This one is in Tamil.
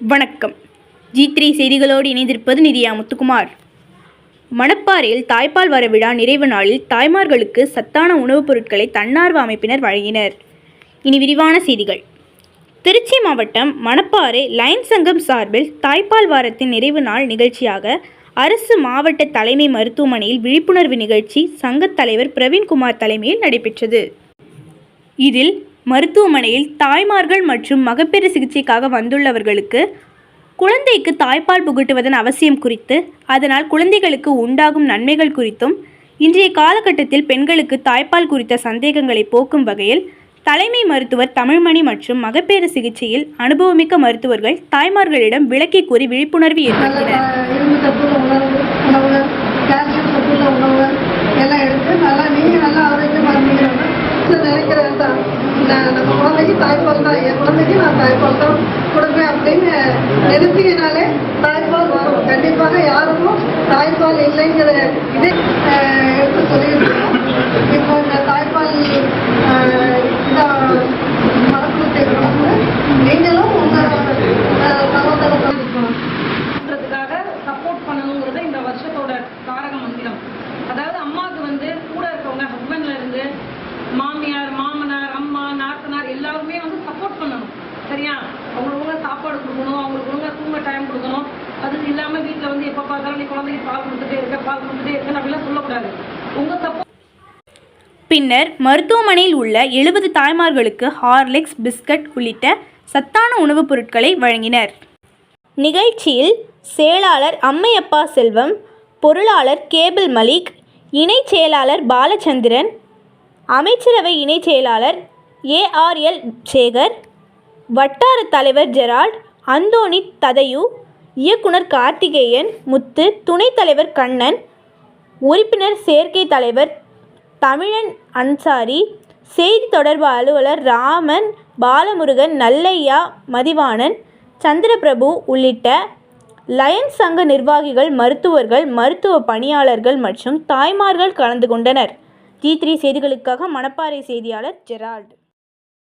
வணக்கம். ஜி த்ரீ செய்திகளோடு இணைந்திருப்பது நிதியா முத்துக்குமார். மணப்பாறையில் தாய்ப்பால் வர விழா நிறைவு நாளில் தாய்மார்களுக்கு சத்தான உணவுப் பொருட்களை தன்னார்வ அமைப்பினர் வழங்கினர். இனி விரிவான செய்திகள். திருச்சி மாவட்டம் மணப்பாறை லயன் சங்கம் சார்பில் தாய்ப்பால் வாரத்தின் நிறைவு நாள் நிகழ்ச்சியாக அரசு மாவட்ட தலைமை மருத்துவமனையில் விழிப்புணர்வு நிகழ்ச்சி சங்கத் தலைவர் பிரவீன்குமார் தலைமையில் நடைபெற்றது. இதில் மருத்துவமனையில் தாய்மார்கள் மற்றும் மகப்பேறு சிகிச்சைக்காக வந்துள்ளவர்களுக்கு குழந்தைக்கு தாய்ப்பால் புகட்டுவதன் அவசியம் குறித்து அதனால் குழந்தைகளுக்கு உண்டாகும் நன்மைகள் குறித்தும் இன்றைய காலகட்டத்தில் பெண்களுக்கு தாய்ப்பால் குறித்த சந்தேகங்களை போக்கும் வகையில் தலைமை மருத்துவர் தமிழ்மணி மற்றும் மகப்பேறு சிகிச்சையில் அனுபவமிக்க மருத்துவர்கள் தாய்மார்களிடம் விளக்கி கூறி விழிப்புணர்வு ஏற்படுத்தினர். எல்லாம் எடுத்து நல்லா இருந்தீங்கன்னா ஸோ தான் நான் நம்ம குழந்தைக்கு தாய்ப்பால் தான். என் குழந்தைக்கு நான் தாய்ப்பால் தான் கொடுப்பேன் அப்படின்னு நிறுத்தினாலே தாய்ப்பால் வரும். கண்டிப்பாக யாருக்கும் தாய்ப்பால் இல்லைங்கிற இது மாமியார் மாமனார் அம்மா நாத்தனார் எல்லாருமே வந்து சப்போர்ட் பண்ணணும். சரியா? அவங்களுக்கு ஒழுங்கா சாப்பாடு கொடுக்கணும் அவங்களுக்கு ஒழுங்கா தூங்க டைம் கொடுக்கணும். அது இல்லாம வீட்ல வந்து எப்ப பார்த்தாலும் நீ குழந்தைக்கு பால் கொடுத்துட்டே இருக்க பால் கொடுத்துட்டே இருக்க அப்படிலாம் சொல்லக்கூடாது. உங்க சப்போர்ட் பின்னர் மருத்துவமனையில் உள்ள எழுபது தாய்மார்களுக்கு ஹார்லிக்ஸ் பிஸ்கட் உள்ளிட்ட சத்தான உணவுப் பொருட்களை வழங்கினர். நிகழ்ச்சியில் செயலாளர் அம்மையப்பா செல்வம் பொருளாளர் கேபிள் மலிக் இணைச் செயலாளர் பாலச்சந்திரன் அமைச்சரவை இணைச் செயலாளர் ஏஆர்எல் சேகர் வட்டார தலைவர் ஜெரால்ட் அந்தோனி ததையு இயக்குனர் கார்த்திகேயன் முத்து துணைத் தலைவர் கண்ணன் உறுப்பினர் சேர்க்கை தலைவர் தமிழன் அன்சாரி செய்தி தொடர்பு அலுவலர் ராமன் பாலமுருகன் நல்லையா மதிவாணன் சந்திரபிரபு உள்ளிட்ட லயன்ஸ் சங்க நிர்வாகிகள் மருத்துவர்கள் மருத்துவ பணியாளர்கள் மற்றும் தாய்மார்கள் கலந்து கொண்டனர். ஜி த்ரீ செய்திகளுக்காக மணப்பாறை செய்தியாளர் ஜெரால்டு.